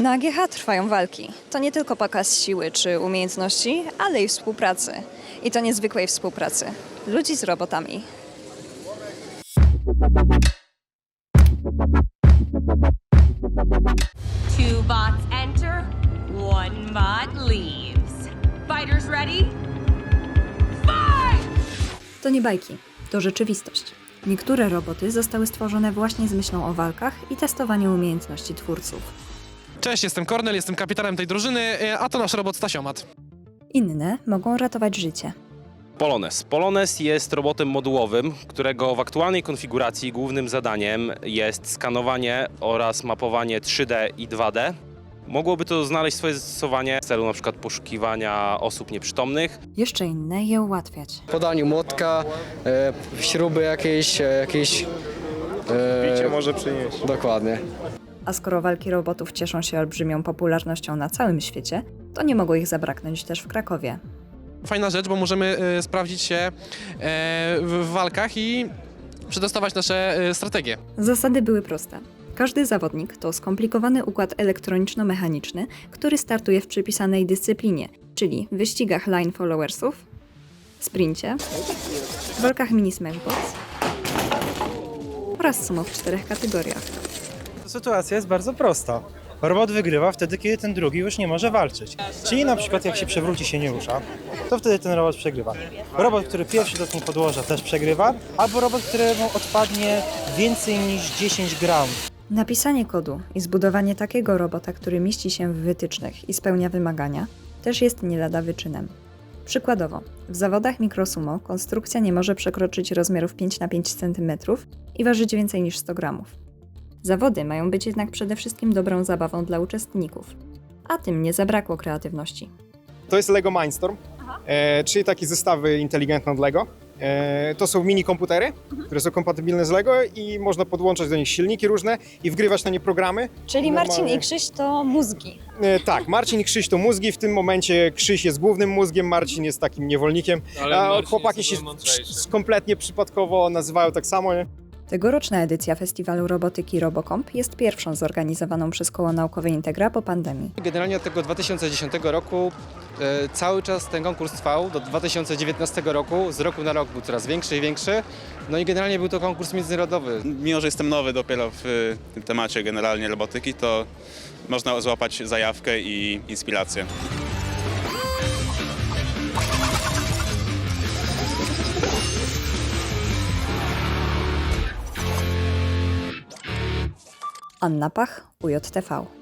Na AGH trwają walki. To nie tylko pokaz siły czy umiejętności, ale i współpracy. I to niezwykłej współpracy. Ludzi z robotami. Two bots enter, one bot leaves. Fighters ready? Fight! To nie bajki, to rzeczywistość. Niektóre roboty zostały stworzone właśnie z myślą o walkach i testowaniu umiejętności twórców. Cześć, jestem Kornel, jestem kapitanem tej drużyny, e, a to nasz robot Stasiomat. Inne mogą ratować życie. Polones. Polones jest robotem modułowym, którego w aktualnej konfiguracji głównym zadaniem jest skanowanie oraz mapowanie 3D i 2D. Mogłoby to znaleźć swoje zastosowanie w celu np. poszukiwania osób nieprzytomnych. Jeszcze inne je ułatwiać. podaniu młotka, e, śruby jakieś, e, jakieś... E, Bicie może przynieść. Dokładnie. A skoro walki robotów cieszą się olbrzymią popularnością na całym świecie, to nie mogło ich zabraknąć też w Krakowie. Fajna rzecz, bo możemy e, sprawdzić się e, w w walkach i przetestować nasze e, strategie. Zasady były proste. Każdy zawodnik to skomplikowany układ elektroniczno-mechaniczny, który startuje w przypisanej dyscyplinie, czyli wyścigach line followersów, sprincie, walkach mini smashbots oraz sumo w czterech kategoriach. Sytuacja jest bardzo prosta. Robot wygrywa wtedy, kiedy ten drugi już nie może walczyć. Czyli na przykład jak się przewróci się nie rusza, to wtedy ten robot przegrywa. Robot, który pierwszy dotknie podłoża też przegrywa, albo robot, któremu odpadnie więcej niż 10 gram. Napisanie kodu i zbudowanie takiego robota, który mieści się w wytycznych i spełnia wymagania, też jest nie lada wyczynem. Przykładowo, w zawodach mikrosumo konstrukcja nie może przekroczyć rozmiarów 5 na 5 cm i ważyć więcej niż 100 gramów. Zawody mają być jednak przede wszystkim dobrą zabawą dla uczestników, a tym nie zabrakło kreatywności. To jest Lego Mindstorm, e, czyli takie zestawy inteligentne od Lego. E, to są mini komputery, które są kompatybilne z Lego i można podłączać do nich silniki różne i wgrywać na nie programy. Czyli Marcin Normalnie. i Krzyś to mózgi. E, tak, Marcin i Krzyś to mózgi. W tym momencie Krzyś jest głównym mózgiem, Marcin jest takim niewolnikiem. a chłopaki się s- kompletnie przypadkowo nazywają tak samo. Nie? Tegoroczna edycja Festiwalu Robotyki Robocomp jest pierwszą zorganizowaną przez Koło Naukowe Integra po pandemii. Generalnie od tego 2010 roku e, cały czas ten konkurs trwał do 2019 roku. Z roku na rok był coraz większy i większy. No i generalnie był to konkurs międzynarodowy. Mimo, że jestem nowy dopiero w y, tym temacie generalnie robotyki, to można złapać zajawkę i inspirację. Anna Pach, UJTV.